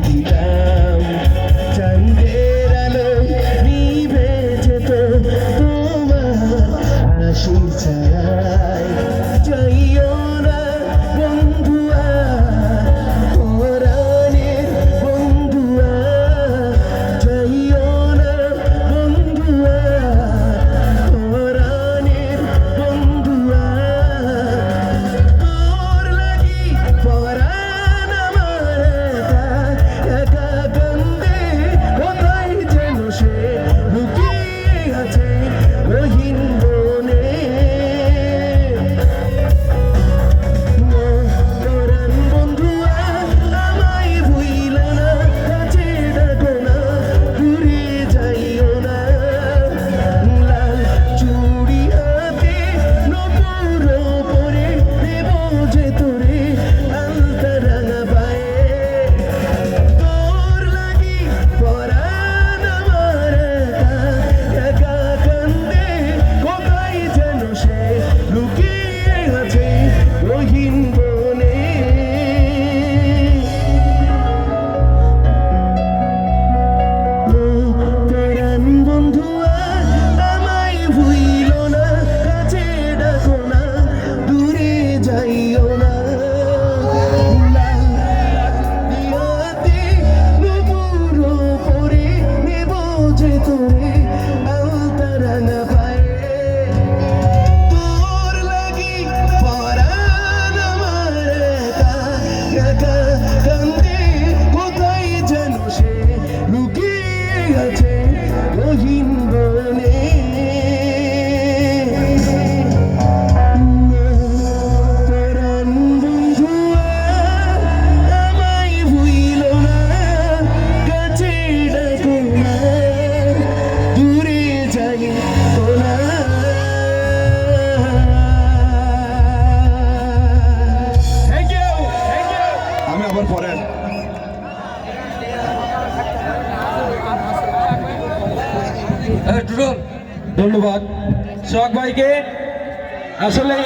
be back. রহিম বনে ধন্যবাদ। সোহাগ ভাইকে আসলে